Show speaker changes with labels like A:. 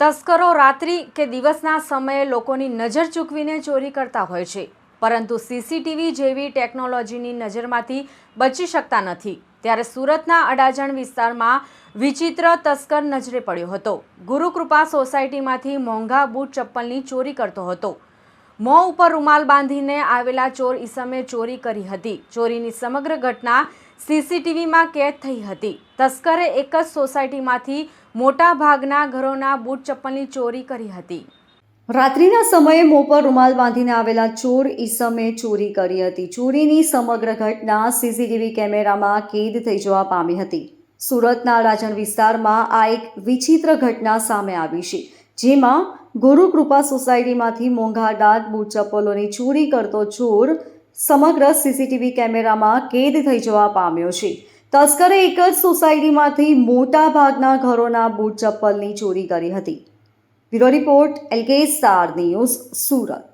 A: તસ્કરો રાત્રિ કે દિવસના સમયે લોકોની નજર ચૂકવીને ચોરી કરતા હોય છે. પરંતુ સીસીટીવી જેવી ટેકનોલોજીની નજરમાંથી બચી શકતા નથી. ત્યારે સુરતના અડાજણ વિસ્તારમાં વિચિત્ર તસ્કર નજરે પડ્યો હતો. ગુરુકૃપા સોસાયટીમાંથી મોંઘા બૂટ ચપ્પલની ચોરી કરતો હતો. મોં ઉપર રૂમાલ બાંધીને આવેલા ચોર ઈસમે ચોરી કરી હતી. ચોરીની સમગ્ર ઘટના સીસીટીવીમાં કેદ થઈ હતી. તસ્કરે એક જ સોસાયટીમાંથી મોટા ભાગના ઘરોના બૂટ ચપ્પલની ચોરી કરી હતી.
B: રાત્રિના સમયે મોં પર રૂમાલ બાંધીને આવેલા ચોર ઈસમે ચોરી કરી હતી. ચોરીની સમગ્ર ઘટના સીસીટીવી કેમેરામાં કેદ થઈ જવા પામી હતી. સુરતના રાજણ વિસ્તારમાં આ એક વિચિત્ર ઘટના સામે આવી છે, જેમાં ગુરુકૃપા સોસાયટીમાંથી મોંઘા દાંત બૂટ ચપ્પલોની ચોરી કરતો ચોર સમગ્ર સીસીટીવી કેમેરામાં કેદ થઈ જવા પામ્યો છે. તસ્કરે એક જ સોસાયટીમાંથી મોટા ભાગના ઘરોના બૂટ ચપ્પલની ચોરી કરી હતી. Bureau report LK star news Surat.